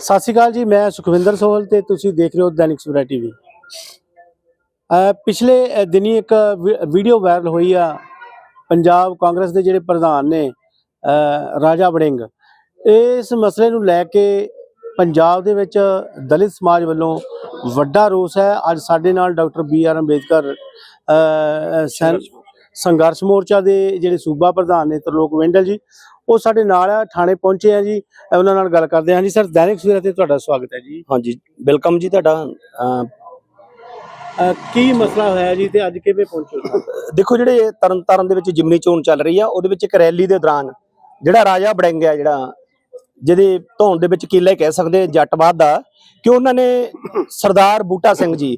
ਸਤਿ ਸ਼੍ਰੀ ਅਕਾਲ ਜੀ, ਮੈਂ ਸੁਖਵਿੰਦਰ ਸੋਹਲ ਤੇ ਤੁਸੀਂ ਦੇਖ ਰਹੇ ਹੋ ਦੈਨਿਕ ਸਵੇਰਾ ਟੀਵੀ। ਅ, ਪਿਛਲੇ ਦਿਨੀ ਇੱਕ ਵੀਡੀਓ ਵਾਇਰਲ ਹੋਈ ਆ ਪੰਜਾਬ ਕਾਂਗਰਸ ਦੇ ਜਿਹੜੇ ਪ੍ਰਧਾਨ ਨੇ ਰਾਜਾ ਵੜਿੰਗ। ਇਸ ਮਸਲੇ ਨੂੰ ਲੈ ਕੇ ਪੰਜਾਬ ਦੇ ਵਿੱਚ ਦਲਿਤ ਸਮਾਜ ਵੱਲੋਂ ਵੱਡਾ ਰੋਸ ਹੈ। ਅੱਜ ਸਾਡੇ ਨਾਲ ਡਾਕਟਰ ਬੀ ਆਰ ਅੰਬੇਦਕਰ ਸੈਨ- ਸੰਘਰਸ਼ ਮੋਰਚਾ ਦੇ ਜਿਹੜੇ ਸੂਬਾ ਪ੍ਰਧਾਨ ਨੇ ਤਰਲੋਕ ਵੈਂਡਲ ਜੀ ਉਹ ਸਾਡੇ ਨਾਲ ਆ ਥਾਣੇ ਪਹੁੰਚੇ ਆ ਜੀ। ਉਹਨਾਂ ਨਾਲ ਗੱਲ ਕਰਦੇ ਹਾਂ ਜੀ ਸਰ ਦੈਨਿਕ ਸਵੇਰਾ ਤੇ ਤੁਹਾਡਾ ਸਵਾਗਤ ਹੈ ਜੀ। ਹਾਂਜੀ ਵੈਲਕਮ ਜੀ ਤੁਹਾਡਾ। ਕੀ ਮਸਲਾ ਹੋਇਆ ਜੀ ਤੇ ਅੱਜ ਕਿਵੇਂ ਪਹੁੰਚੇ? ਦੇਖੋ ਜਿਹੜੇ ਤਰਨਤਾਰਨ ਦੇ ਵਿੱਚ ਜਿਮਨੀ ਚੋਣ ਚੱਲ ਰਹੀ ਆ ਉਹਦੇ ਵਿੱਚ ਇੱਕ ਰੈਲੀ ਦੇ ਦੌਰਾਨ ਜਿਹੜਾ ਰਾਜਾ ਬੜਿੰਗ ਆ ਜਿਹੜਾ ਜਿਹਦੇ ਧੌਣ ਦੇ ਵਿੱਚ ਕੀਲਾ ਕਹਿ ਸਕਦੇ ਜੱਟਵਾਦ ਦਾ ਕਿ ਉਹਨਾਂ ਨੇ ਸਰਦਾਰ ਬੂਟਾ ਸਿੰਘ ਜੀ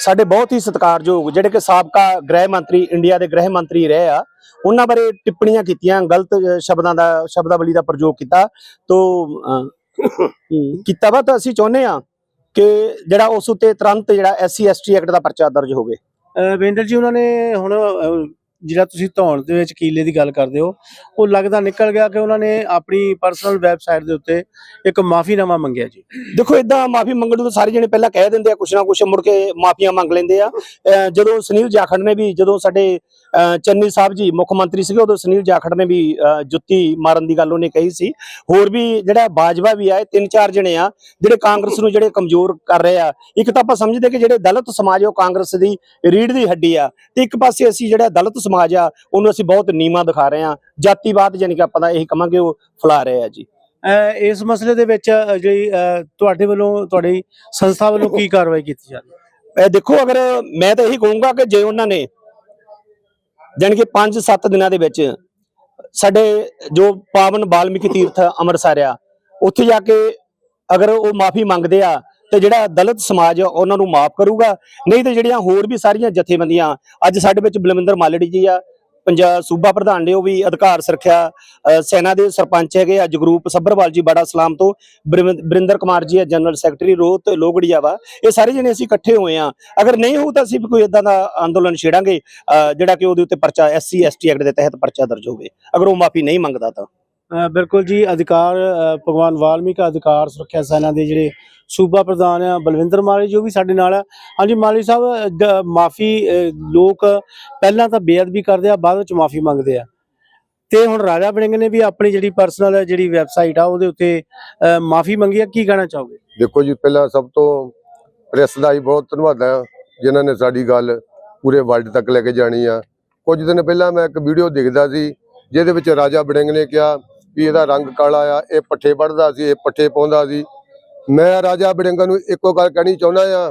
ਸਾਡੇ ਬਹੁਤ ਹੀ ਸਤਿਕਾਰਯੋਗ ਜਿਹੜੇ ਕਿ ਸਾਬਕਾ ਗ੍ਰਹਿ ਮੰਤਰੀ ਇੰਡੀਆ ਦੇ ਗ੍ਰਹਿ ਮੰਤਰੀ ਰਹੇ ਆ ਉਹਨਾਂ ਬਾਰੇ ਟਿੱਪਣੀਆਂ ਕੀਤੀਆਂ ਗਲਤ ਸ਼ਬਦਾਂ ਦਾ ਸ਼ਬਦਾਵਲੀ ਦਾ ਪ੍ਰਯੋਗ ਕੀਤਾ। ਤੋਂ ਕੀਤਾ ਵਾ ਤਾਂ ਅਸੀਂ ਚਾਹੁੰਦੇ ਆ ਕਿ ਜਿਹੜਾ ਉਸ ਉੱਤੇ ਤੁਰੰਤ ਜਿਹੜਾ ਐਸਸੀ ਐਸਟੀ ਐਕਟ ਦਾ ਪਰਚਾ ਦਰਜ ਹੋਵੇ। ਅ, ਜੀ ਉਹਨਾਂ ਨੇ ਹੁਣ ਜਿਹੜਾ ਤੁਸੀਂ ਧੌਣ ਦੇ ਵਿੱਚ ਕੀਲੇ ਦੀ ਗੱਲ ਕਰਦੇ ਹੋ, ਉਹ ਲੱਗਦਾ ਨਿਕਲ ਗਿਆ ਕਿ ਉਹਨਾਂ ਨੇ ਆਪਣੀ ਪਰਸਨਲ ਵੈਬਸਾਈਟ ਦੇ ਉੱਤੇ ਇੱਕ ਮਾਫੀਨਾਮਾ ਮੰਗਿਆ ਜੀ। ਦੇਖੋ ਇਦਾਂ ਮਾਫੀ ਮੰਗਣ ਨੂੰ ਤਾਂ ਸਾਰੇ ਜਣੇ ਪਹਿਲਾਂ ਕਹਿ ਦਿੰਦੇ ਆ, ਕੁਛ ਨਾ ਕੁਛ ਮੁੜ ਕੇ ਮਾਫੀਆਂ ਮੰਗ ਲੈਂਦੇ ਆ। ਜਦੋਂ ਸੁਨੀਲ ਜਾਖੜ ਨੇ ਵੀ, ਜਦੋਂ ਸਾਡੇ ਚੰਨੀ ਸਾਹਿਬ ਜੀ ਮੁੱਖ ਮੰਤਰੀ ਸੀਗੇ ਉਦੋਂ ਸੁਨੀਲ ਜਾਖੜ ਨੇ ਵੀ ਜੁੱਤੀ ਮਾਰਨ ਦੀ ਗੱਲ ਉਹਨੇ ਕਹੀ ਸੀ। ਹੋਰ ਵੀ ਜਿਹੜਾ ਬਾਜਵਾ ਵੀ ਆਏ ਤਿੰਨ ਚਾਰ ਜਣੇ ਆ ਜਿਹੜੇ ਕਾਂਗਰਸ ਨੂੰ ਜਿਹੜੇ ਕਮਜ਼ੋਰ ਕਰ ਰਹੇ ਆ। ਇੱਕ ਤਾਂ ਆਪਾਂ ਸਮਝਦੇ ਕਿ ਜਿਹੜੇ ਦਲਿਤ ਸਮਾਜ ਉਹ ਕਾਂਗਰਸ ਦੀ ਰੀੜ ਦੀ ਹੱਡੀ ਆ। ਤੇ ਇੱਕ ਪਾਸੇ ਅਸੀਂ ਜਿਹੜਾ ਦਲਿਤ ਸਮਾਜ ਆ ਉਹਨੂੰ ਅਸੀਂ ਬਹੁਤ ਨੀਵਾਂ ਦਿਖਾ ਰਹੇ ਆ। ਜਾਤੀਵਾਦ ਜਾਨੀ ਕਿ ਆਪਾਂ ਤਾਂ ਇਹੀ ਕਵਾਂਗੇ ਉਹ ਫੈਲਾ ਰਹੇ ਆ ਜੀ। ਇਸ ਮਸਲੇ ਦੇ ਵਿੱਚ ਜਿਹੜੀ ਤੁਹਾਡੇ ਵੱਲੋਂ ਤੁਹਾਡੀ ਸੰਸਥਾ ਵੱਲੋਂ ਕੀ ਕਾਰਵਾਈ ਕੀਤੀ ਜਾਂਦੀ ਇਹ ਦੇਖੋ ਅਗਰ ਮੈਂ ਤਾਂ ਇਹੀ ਕਹੂੰਗਾ ਕਿ ਜੇ ਉਹਨਾਂ ਨੇ ਜਾਣੀ ਕਿ 5-7 ਦਿਨਾਂ ਦੇ ਵਿੱਚ ਸਾਡੇ ਜੋ ਪਾਵਨ ਬਾਲਮੀਕੀ ਤੀਰਥ ਅੰਮ੍ਰਿਤਸਰ ਆ ਉੱਥੇ ਜਾ ਕੇ ਅਗਰ ਉਹ ਮਾਫੀ ਮੰਗਦੇ ਆ, ਤੇ ਜਿਹੜਾ ਦਲਿਤ ਸਮਾਜ ਆ, ਉਹਨਾਂ ਨੂੰ ਮਾਫ ਕਰੂਗਾ। ਨਹੀਂ ਤੇ ਜਿਹੜੀਆਂ ਹੋਰ ਵੀ ਸਾਰੀਆਂ ਜਥੇਬੰਦੀਆਂ, ਅੱਜ ਸਾਡੇ ਵਿੱਚ ਬਲਵਿੰਦਰ ਮਾਲੜੀ ਜੀ ਆ ਪੰਜਾਬ ਸੂਬਾ ਪ੍ਰਧਾਨ ਨੇ ਉਹ ਵੀ ਅਧਿਕਾਰ ਸੁਰੱਖਿਆ ਸੈਨਾ ਦੇ ਸਰਪੰਚ ਹੈਗੇ ਅੱਜ ਜਗਰੂਪ ਸੱਭਰਵਾਲ ਜੀ ਬੜਾ ਸਲਾਮ ਤੋਂ, ਬਰਿਵਿੰ- ਬਰਿੰਦਰ ਕੁਮਾਰ ਜੀ ਹੈ ਜਨਰਲ ਸੈਕਟਰੀ ਰੋਹਤ ਲੋਗੜੀਆ ਵਾ, ਇਹ ਸਾਰੇ ਜਣੇ ਅਸੀਂ ਇਕੱਠੇ ਹੋਏ ਆ। ਅਗਰ ਨਹੀਂ ਹੋਊ ਤਾਂ ਅਸੀਂ ਵੀ ਕੋਈ ਇਦਾਂ ਦਾ ਅੰਦੋਲਨ ਛੇੜਾਂਗੇ ਜਿਹੜਾ ਕਿ ਉਹਦੇ ਉੱਤੇ ਪਰਚਾ ਐਸਸੀ ਐਸਟੀ ਐਕਟ ਦੇ ਤਹਿਤ ਪਰਚਾ ਦਰਜ ਹੋਵੇ। ਅਗਰ ਉਹ ਮਾਫੀ ਨਹੀਂ ਮੰਗਦਾ ਤਾਂ। ਬਿਲਕੁਲ ਜੀ, ਅਧਿਕਾਰ ਭਗਵਾਨ ਵਾਲਮੀਕ ਅਧਿਕਾਰ ਸੁਰੱਖਿਆ ਸੈਨਾ ਦੇ ਜਿਹੜੇ ਸੂਬਾ ਪ੍ਰਧਾਨ ਆ, ਬਲਵਿੰਦਰ ਮਾਲੀ ਜੋ ਵੀ ਸਾਡੇ ਨਾਲ ਆ। ਹਾਂਜੀ ਮਾਲੀ ਸਾਹਿਬ ਮਾਫੀ ਲੋਕ ਪਹਿਲਾਂ ਤਾਂ ਬੇਅਦਬੀ ਕਰਦੇ ਆ, ਬਾਅਦ ਵਿੱਚ ਮਾਫੀ ਮੰਗਦੇ ਆ। ਤੇ ਹੁਣ ਰਾਜਾ ਵੜਿੰਗ ਨੇ ਵੀ ਆਪਣੀ ਜਿਹੜੀ ਪਰਸਨਲ ਜਿਹੜੀ ਵੈਬਸਾਈਟ ਆ, ਉਹਦੇ ਉੱਤੇ ਮਾਫੀ ਮੰਗੀ ਆ, ਕੀ ਕਹਿਣਾ ਚਾਹੋਗੇ? ਦੇਖੋ ਜੀ, ਪਹਿਲਾਂ ਸਭ ਤੋਂ ਪ੍ਰੈਸ ਦਾ ਹੀ ਬਹੁਤ ਧੰਨਵਾਦ ਹੈ ਜਿਨ੍ਹਾਂ ਨੇ ਸਾਡੀ ਗੱਲ ਪੂਰੇ ਵਰਲਡ ਤੱਕ ਲੈ ਕੇ ਜਾਣੀ ਆ। ਕੁਝ ਦਿਨ ਪਹਿਲਾਂ ਮੈਂ ਇੱਕ ਵੀਡੀਓ ਦੇਖਦਾ ਸੀ, ਜਿਹਦੇ ਵਿੱਚ ਰਾਜਾ ਬੜਿੰਗ ਨੇ ਕਿਹਾ ਵੀ ਇਹਦਾ ਰੰਗ ਕਾਲਾ ਆ, ਇਹ ਪੱਠੇ ਵੱਢਦਾ ਸੀ, ਇਹ ਪੱਠੇ ਪਾਉਂਦਾ ਸੀ। ਮੈਂ ਰਾਜਾ ਬੜਿੰਗਾ ਨੂੰ ਇੱਕੋ ਗੱਲ ਕਹਿਣੀ ਚਾਹੁੰਦਾ ਆ,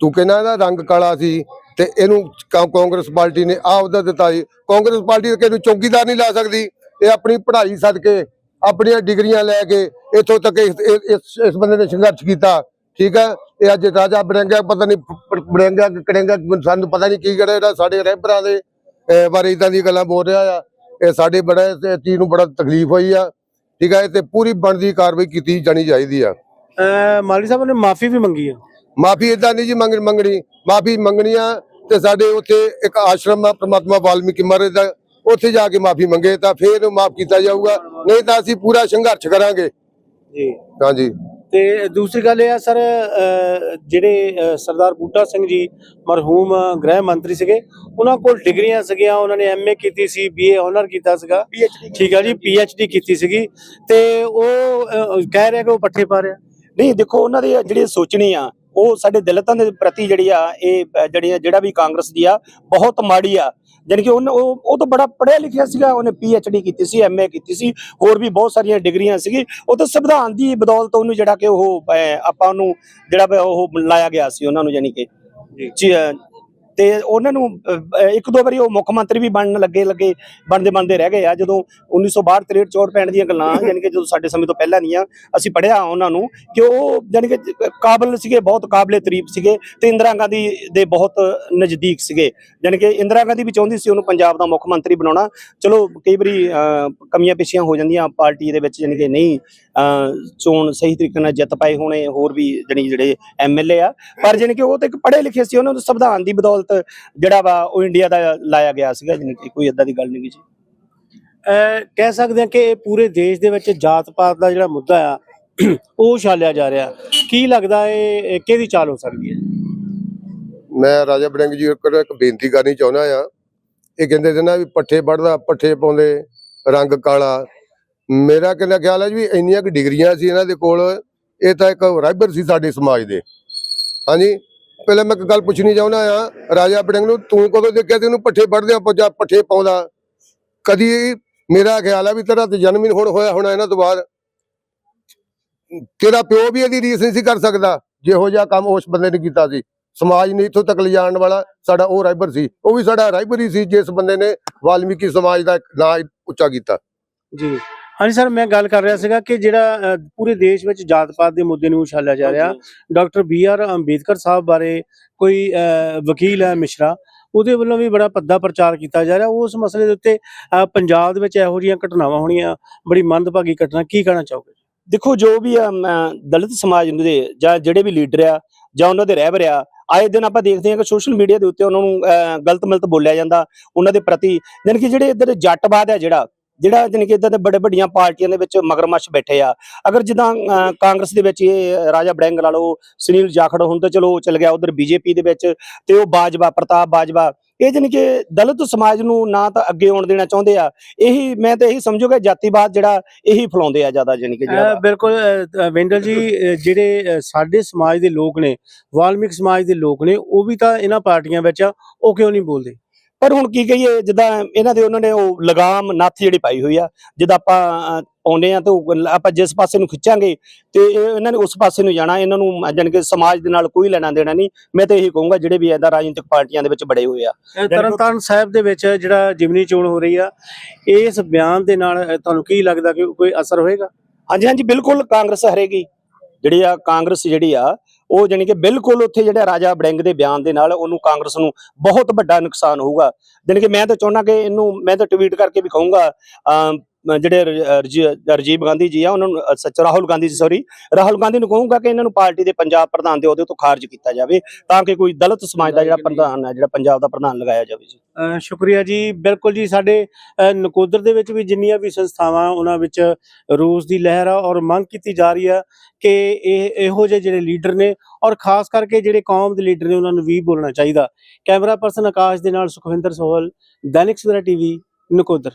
ਤੂੰ ਕਹਿੰਦਾ ਇਹਦਾ ਰੰਗ ਕਾਲਾ ਸੀ ਤੇ ਇਹਨੂੰ ਕਾਂਗਰਸ ਪਾਰਟੀ ਨੇ ਆਹ ਅਹੁਦਾ ਦਿੱਤਾ ਸੀ। ਕਾਂਗਰਸ ਪਾਰਟੀ ਕਿਸੇ ਨੂੰ ਚੌਕੀਦਾਰ ਨਹੀਂ ਲਾ ਸਕਦੀ, ਇਹ ਆਪਣੀ ਪੜ੍ਹਾਈ ਸਦਕੇ, ਆਪਣੀਆਂ ਡਿਗਰੀਆਂ ਲੈ ਕੇ ਇੱਥੋਂ ਤੱਕ ਇਸ, ਇਸ- ਬੰਦੇ ਨੇ ਸੰਘਰਸ਼ ਕੀਤਾ, ਠੀਕ ਹੈ ਇਹ ਅੱਜ ਰਾਜਾ ਬੜਿੰਗਾ ਪਤਾ ਨਹੀਂ ਬੜਿੰਗਾ ਕੜਿੰਗਾ ਸਾਨੂੰ ਪਤਾ ਨਹੀਂ ਕੀ ਕਰਿਆ ਇਹਦਾ ਸਾਡੇ ਰਹਿਬਰਾਂ ਦੇ ਬਾਰੇ ਇਦਾਂ ਦੀ ਗੱਲਾਂ ਬੋਲ ਰਿਹਾ ਆ। ਇਹ ਸਾਡੇ ਬੜਾ ਇਸ ਚੀਜ਼ ਨੂੰ ਬੜਾ ਤਕਲੀਫ ਹੋਈ ਆ। ਠੀਕ ਹੈ ਤੇ ਪੂਰੀ ਬਣਦੀ ਕਾਰਵਾਈ ਕੀਤੀ ਜਾਣੀ ਚਾਹੀਦੀ ਆ। ਮਾਲੀ ਸਾਹਿਬ ਨੇ ਮਾਫੀ ਵੀ ਮੰਗੀ ਆ। ਮਾਫੀ ਇਦਾਂ ਨਹੀਂ ਜੀ ਮੰਗ ਮੰਗਣੀ ਮਾਫੀ ਮੰਗਣੀ ਆ ਤੇ ਸਾਡੇ ਉੱਥੇ ਇੱਕ ਆਸ਼ਰਮ ਆ ਪ੍ਰਮਾਤਮਾ ਵਾਲਮੀਕੀ ਮਹਾਰਾਜ ਦਾ ਉੱਥੇ ਜਾ ਕੇ ਮਾਫੀ ਮੰਗੇ ਤਾਂ ਫੇਰ ਮਾਫ ਕੀਤਾ ਜਾਊਗਾ। ਨਹੀਂ ਤਾਂ ਅਸੀਂ ਪੂਰਾ ਸੰਘਰਸ਼ ਕਰਾਂਗੇ। ਜੀ। ਹਾਂਜੀ। ਤੇ ਦੂਸਰੀ ਗੱਲ ਇਹ ਆ ਸਰ ਜਿਹੜੇ ਸਰਦਾਰ ਬੂਟਾ ਸਿੰਘ ਜੀ ਮਰਹੂਮ ਗ੍ਰਹਿ ਮੰਤਰੀ ਸੀਗੇ ਉਹਨਾਂ ਕੋਲ ਡਿਗਰੀਆਂ ਸੀਗੀਆਂ ਉਹਨਾਂ ਨੇ ਐਮਏ ਕੀਤੀ ਸੀ ਬੀਏ ਆਨਰ ਕੀਤਾ ਸੀਗਾ। ਠੀਕ ਆ ਜੀ ਪੀਐਚਡੀ ਕੀਤੀ ਸੀਗੀ। ਤੇ ਉਹ ਕਹਿ ਰਿਹਾ ਕਿ ਉਹ ਪੱਠੇ ਪਾ ਰਿਹਾ। ਨਹੀਂ ਦੇਖੋ ਉਹਨਾਂ ਦੀ ਜਿਹੜੀ ਸੋਚਣੀ ਆ ਉਹ ਸਾਡੇ ਦਲਿਤਾਂ ਦੇ ਪ੍ਰਤੀ ਜਿਹੜੀ ਆ ਇਹ ਜਿਹੜੀ ਜਿਹੜਾ ਵੀ ਕਾਂਗਰਸ ਦੀ ਆ ਬਹੁਤ ਮਾੜੀ ਆ। ਜਾਣੀ ਕਿ ਉਹਨੇ ਉਹ ਉਹ ਤਾਂ ਬੜਾ ਪੜ੍ਹਿਆ ਲਿਖਿਆ ਸੀਗਾ ਉਹਨੇ ਡੀ ਕੀਤੀ ਸੀ ਐਮਏ ਕੀਤੀ ਸੀ ਹੋਰ ਵੀ ਬਹੁਤ ਸਾਰੀਆਂ ਡਿਗਰੀਆਂ ਸੀਗੀ। ਉਹ ਤਾਂ ਸੰਵਿਧਾਨ ਦੀ ਬਦੌਲਤ ਉਹਨੂੰ ਜਿਹੜਾ ਕਿ ਉਹ ਆਪਾਂ ਉਹਨੂੰ ਜਿਹੜਾ ਉਹ ਲਾਇਆ ਗਿਆ ਸੀ ਉਹਨਾਂ ਨੂੰ ਜਾਣੀ ਕਿ ਜੀ। ਤੇ ਉਹਨਾਂ ਨੂੰ ਇੱਕ ਦੋ ਵਾਰੀ ਉਹ ਮੁੱਖ ਮੰਤਰੀ ਵੀ ਬਣਨ ਲੱਗੇ ਲੱਗੇ, ਬਣਦੇ ਬਣਦੇ ਰਹਿ ਗਏ ਆ। ਜਦੋਂ 1962 63 64 ਪੈਣ ਦੀਆਂ ਗੱਲਾਂ ਯਾਨੀ ਕਿ ਜਦੋਂ ਸਾਡੇ ਸਮੇਂ ਤੋਂ ਪਹਿਲਾਂ ਨਹੀਂ ਆ ਅਸੀਂ ਪੜਿਆ ਉਹਨਾਂ ਨੂੰ ਕਿ ਉਹ ਯਾਨੀ ਕਿ ਕਾਬਲ ਸੀਗੇ, ਬਹੁਤ ਕਾਬਲੇ ਤਰੀਬ ਸੀਗੇ ਤੇ ਇੰਦਰਾ ਗਾਂਧੀ ਦੇ ਬਹੁਤ ਨਜ਼ਦੀਕ ਸੀਗੇ। ਯਾਨੀ ਕਿ ਇੰਦਰਾ ਗਾਂਧੀ ਵੀ ਚਾਹੁੰਦੀ ਸੀ ਉਹਨੂੰ ਪੰਜਾਬ ਦਾ ਮੁੱਖ ਮੰਤਰੀ ਬਣਾਉਣਾ। ਚਲੋ, ਕਈ ਵਾਰੀ ਕਮੀਆਂ ਪੇਸ਼ੀਆਂ ਹੋ ਜਾਂਦੀਆਂ ਪਾਰਟੀ ਦੇ ਵਿੱਚ, ਯਾਨੀ ਕਿ ਨਹੀਂ ਚੋਣ ਸਹੀ ਤਰੀਕੇ ਨਾਲ ਜਿੱਤ ਪਾਏ ਹੋਣੇ, ਹੋਰ ਵੀ ਜਾਣੀ ਜਿਹੜੇ ਐਮਐਲਏ ਆ। ਪਰ ਜਾਣੀ ਕਿ ਉਹ ਤਾਂ ਇੱਕ ਪੜ੍ਹੇ ਲਿਖੇ ਸੀ, ਉਹਨਾਂ ਨੂੰ ਸੰਵਿਧਾਨ ਦੀ ਬਦੌਲਤ ਜਿਹੜਾ ਵਾ ਉਹ ਇੰਡੀਆ ਦਾ ਲਾਇਆ ਗਿਆ ਸੀਗਾ ਜਾਣੀ ਕਿ ਕੋਈ ਏਦਾਂ ਦੀ ਗੱਲ ਨਹੀਂ ਗੀ ਜੀ ਕਹਿ ਸਕਦੇ ਹਾਂ ਕਿ ਇਹ ਪੂਰੇ ਦੇਸ਼ ਦੇ ਵਿੱਚ ਜਾਤ ਪਾਤ ਦਾ ਜਿਹੜਾ ਮੁੱਦਾ ਆ ਉਹ ਉਛਾਲਿਆ ਜਾ ਰਿਹਾ। ਕੀ ਲੱਗਦਾ ਇਹ ਇਹ ਕਿਹਦੀ ਚਾਲ ਹੋ ਸਕਦੀ ਹੈ? ਮੈਂ ਰਾਜਾ ਬੜਿੰਗ ਜੀ ਇੱਕ ਬੇਨਤੀ ਕਰਨੀ ਚਾਹੁੰਦਾ ਆ। ਇਹ ਕਹਿੰਦੇ ਸੀ ਨਾ ਵੀ ਪੱਠੇ ਵੱਢਦਾ ਪੱਠੇ ਪਾਉਂਦੇ ਰੰਗ ਕਾਲਾ। ਮੇਰਾ ਕਿੰਨਾ ਖਿਆਲ ਹੈ ਜੀ ਇੰਨੀਆਂ ਕਿ ਡਿਗਰੀਆਂ ਸੀ ਇਹਨਾਂ ਦੇ ਕੋਲ ਇਹ ਤਾਂ ਇੱਕ ਰਾਈਬਰ ਸੀ ਸਾਡੇ ਸਮਾਜ ਦੇ। ਹਾਂਜੀ? ਪਹਿਲਾਂ ਮੈਂ ਇੱਕ ਗੱਲ ਪੁੱਛਣੀ ਚਾਹੁੰਦਾ ਆ ਰਾਜਾ ਬੜਿੰਗ ਨੂੰ, ਤੂੰ ਕਦੋਂ ਦੇਖਿਆ ਤੇ ਉਹਨੂੰ ਪੱਠੇ ਵੱਢਦੇ ਆ ਪੱਠੇ ਪਾਉਂਦਾ? ਕਦੀ ਮੇਰਾ ਖਿਆਲ ਹੈ ਵੀ ਤੇਰਾ ਤੇ ਜਨਮ ਹੀ ਹੁਣ ਹੋਇਆ ਹੋਣਾ ਇਹਨਾਂ ਤੋਂ ਬਾਅਦ। ਤੇਰਾ ਪਿਓ ਵੀ ਇਹਦੀ ਰੀਸ ਨਹੀਂ ਸੀ ਕਰ ਸਕਦਾ, ਜਿਹੋ ਜਿਹਾ ਕੰਮ ਉਸ ਬੰਦੇ ਨੇ ਕੀਤਾ ਸੀ। ਸਮਾਜ ਨੇ ਇੱਥੋਂ ਤੱਕ ਲਿਜਾਣ ਵਾਲਾ ਸਾਡਾ ਉਹ ਰਾਈਬਰ ਸੀ, ਉਹ ਵੀ ਸਾਡਾ ਰਾਈਬਰ ਹੀ ਸੀ, ਜਿਸ ਬੰਦੇ ਨੇ ਵਾਲਮੀਕੀ ਸਮਾਜ ਦਾ ਨਾਂ ਉੱਚਾ ਕੀਤਾ। ਜੀ। ਹਾਂਜੀ ਸਰ ਮੈਂ ਗੱਲ ਕਰ ਰਿਹਾ ਸੀਗਾ ਕਿ ਜਿਹੜਾ ਪੂਰੇ ਦੇਸ਼ ਵਿੱਚ ਜਾਤ ਪਾਤ ਦੇ ਮੁੱਦੇ ਨੂੰ ਉਛਾਲਿਆ ਜਾ ਰਿਹਾ। ਡਾਕਟਰ ਬੀ ਆਰ ਅੰਬੇਦਕਰ ਸਾਹਿਬ ਬਾਰੇ ਕੋਈ ਵਕੀਲ ਹੈ ਮਿਸ਼ਰਾ ਉਹਦੇ ਵੱਲੋਂ ਵੀ ਬੜਾ ਪੱਦਾ ਪ੍ਰਚਾਰ ਕੀਤਾ ਜਾ ਰਿਹਾ। ਉਸ ਮਸਲੇ ਦੇ ਉੱਤੇ ਪੰਜਾਬ ਦੇ ਵਿੱਚ ਇਹੋ ਜਿਹੀਆਂ ਘਟਨਾਵਾਂ ਹੋਣੀਆਂ ਬੜੀ ਮੰਦਭਾਗੀ ਘਟਨਾ ਕੀ ਕਹਿਣਾ ਚਾਹੋਗੇ? ਦੇਖੋ ਜੋ ਵੀ ਆ ਦਲਿਤ ਸਮਾਜ ਦੇ ਜਾਂ ਜਿਹੜੇ ਵੀ ਲੀਡਰ ਆ ਜਾਂ ਉਹਨਾਂ ਦੇ ਰਹਿਬਰ ਆ ਆਏ ਦਿਨ ਆਪਾਂ ਦੇਖਦੇ ਹਾਂ ਕਿ ਸੋਸ਼ਲ ਮੀਡੀਆ ਦੇ ਉੱਤੇ ਉਹਨਾਂ ਨੂੰ ਗਲਤ ਮਲਤ ਬੋਲਿਆ ਜਾਂਦਾ ਉਹਨਾਂ ਦੇ ਪ੍ਰਤੀ ਜਾਣੀ ਕਿ ਜਿਹੜੇ ਇੱਧਰ ਜੱਟਵਾਦ ਹੈ ਜਿਹੜਾ ਜਿਹੜਾ ਜਾਣੀ ਕਿ ਇੱਦਾਂ ਦੇ ਬੜੇ ਵੱਡੀਆਂ ਪਾਰਟੀਆਂ ਦੇ ਵਿੱਚ ਮਗਰਮੱਛ ਬੈਠੇ ਆ। ਅਗਰ ਜਿੱਦਾਂ ਕਾਂਗਰਸ ਦੇ ਵਿੱਚ ਇਹ ਰਾਜਾ ਬੜਿੰਗ ਲਾ ਲਓ ਸੁਨੀਲ ਜਾਖੜ ਹੁਣ ਤਾਂ ਚਲੋ ਉਹ ਚਲ ਗਿਆ ਉਧਰ ਬੀਜੇਪੀ ਦੇ ਵਿੱਚ ਤੇ ਉਹ ਬਾਜਵਾ ਪ੍ਰਤਾਪ ਬਾਜਵਾ ਇਹ ਜਾਣੀ ਕਿ ਦਲਿਤ ਸਮਾਜ ਨੂੰ ਨਾ ਤਾਂ ਅੱਗੇ ਆਉਣ ਦੇਣਾ ਚਾਹੁੰਦੇ ਆ। ਇਹੀ ਮੈਂ ਤਾਂ ਇਹੀ ਸਮਝੂਗਾ ਜਾਤੀਵਾਦ ਜਿਹੜਾ ਇਹੀ ਫੈਲਾਉਂਦੇ ਆ ਜ਼ਿਆਦਾ ਜਾਣੀ ਕਿ ਜਿਹੜਾ ਬਿਲਕੁਲ ਅਹ, ਵੈਂਡਲ ਜੀ ਜਿਹੜੇ ਸਾਡੇ ਸਮਾਜ ਦੇ ਲੋਕ ਨੇ ਵਾਲਮੀਕ ਸਮਾਜ ਦੇ ਲੋਕ ਨੇ ਉਹ ਵੀ ਤਾਂ ਇਹਨਾਂ ਪਾਰਟੀਆਂ ਵਿੱਚ ਉਹ ਕਿਉਂ ਨਹੀਂ ਬੋਲਦੇ? ਪਰ ਹੁਣ ਕੀ ਕਹੀਏ ਜਿੱਦਾਂ ਇਹਨਾਂ ਦੇ ਉਹਨਾਂ ਨੇ ਉਹ ਲਗਾਮ ਨੱਥ ਜਿਹੜੀ ਪਾਈ ਹੋਈ ਆ ਜਿੱਦਾਂ ਆਪਾਂ ਪਾਉਂਦੇ ਆ ਤੇ ਆਪਾਂ ਜਿਸ ਪਾਸੇ ਨੂੰ ਖਿੱਚਾਂਗੇ ਤੇ ਇਹ- ਇਹਨਾਂ ਨੇ ਉਸ ਪਾਸੇ ਨੂੰ ਜਾਣਾ ਇਹਨਾਂ ਨੂੰ ਜਾਣੀ ਕਿ ਸਮਾਜ ਦੇ ਨਾਲ ਕੋਈ ਲੈਣਾ ਦੇਣਾ ਨਹੀਂ। ਮੈਂ ਤਾਂ ਇਹੀ ਕਹੂੰਗਾ ਜਿਹੜੇ ਵੀ ਐਦਾ ਰਾਜਨੀਤਿਕ ਪਾਰਟੀਆਂ ਦੇ ਵਿੱਚ ਬੜੇ ਹੋਏ ਆ। ਤਰਨਤਾਰਨ ਸਾਹਿਬ ਦੇ ਵਿੱਚ ਜਿਹੜਾ ਜਿਮਨੀ ਚੋਣ ਹੋ ਰਹੀ ਆ ਇਸ ਬਿਆਨ ਦੇ ਨਾਲ ਤੁਹਾਨੂੰ ਕੀ ਲੱਗਦਾ ਕਿ ਕੋਈ ਅਸਰ ਹੋਏਗਾ? ਹਾਂਜੀ ਹਾਂਜੀ ਬਿਲਕੁਲ ਕਾਂਗਰਸ ਹਰੇਗੀ। ਜਿਹੜੀ ਆ ਕਾਂਗਰਸ ਜਿਹੜੀ ਆ ਉਹ ਜਾਣੀ ਕਿ ਬਿਲਕੁਲ ਉੱਥੇ ਜਿਹੜਾ ਰਾਜਾ ਬੜਿੰਗ ਦੇ ਬਿਆਨ ਦੇ ਨਾਲ ਉਹਨੂੰ ਕਾਂਗਰਸ ਨੂੰ ਬਹੁਤ ਵੱਡਾ ਨੁਕਸਾਨ ਹੋਊਗਾ। ਜਾਣੀ ਕਿ ਮੈਂ ਤਾਂ ਚਾਹੁੰਦਾ ਕਿ ਇਹਨੂੰ ਮੈਂ ਤਾਂ ਟਵੀਟ ਕਰਕੇ ਵੀ ਕਹੂੰਗਾ ਅਮ, ਜਿਹੜੇ ਰਾਜੀਵ ਗਾਂਧੀ ਜੀ ਆ ਉਹਨਾਂ ਨੂੰ ਸੱਚ ਰਾਹੁਲ ਗਾਂਧੀ ਜੀ ਸੌਰੀ ਰਾਹੁਲ ਗਾਂਧੀ ਨੂੰ ਕਹੂੰਗਾ ਕਿ ਇਹਨਾਂ ਨੂੰ ਪਾਰਟੀ ਦੇ ਪੰਜਾਬ ਪ੍ਰਧਾਨ ਦੇ ਅਹੁਦੇ ਤੋਂ ਖਾਰਜ ਕੀਤਾ ਜਾਵੇ ਤਾਂ ਕਿ ਕੋਈ ਦਲਿਤ ਸਮਾਜ ਦਾ ਜਿਹੜਾ ਪ੍ਰਧਾਨ ਹੈ ਜਿਹੜਾ ਪੰਜਾਬ ਦਾ ਪ੍ਰਧਾਨ ਲਗਾਇਆ ਜਾਵੇ ਜੀ। ਸ਼ੁਕਰੀਆ ਜੀ। ਬਿਲਕੁਲ ਜੀ ਸਾਡੇ ਨਕੋਦਰ ਦੇ ਵਿੱਚ ਵੀ ਜਿੰਨੀਆਂ ਵੀ ਸੰਸਥਾਵਾਂ ਉਹਨਾਂ ਵਿੱਚ ਰੋਸ ਦੀ ਲਹਿਰ ਆ ਔਰ ਮੰਗ ਕੀਤੀ ਜਾ ਰਹੀ ਆ ਕਿ ਇਹ ਇਹੋ ਜਿਹੇ ਜਿਹੜੇ ਲੀਡਰ ਨੇ ਔਰ ਖਾਸ ਕਰਕੇ ਜਿਹੜੇ ਕੌਮ ਦੇ ਲੀਡਰ ਨੇ ਉਹਨਾਂ ਨੂੰ ਵੀ ਬੋਲਣਾ ਚਾਹੀਦਾ। ਕੈਮਰਾ ਪਰਸਨ ਆਕਾਸ਼ ਦੇ ਨਾਲ ਸੁਖਵਿੰਦਰ ਸੋਹਲ ਦੈਨਿਕ ਸਵੇਰਾ ਟੀਵੀ ਨਕੋਦਰ।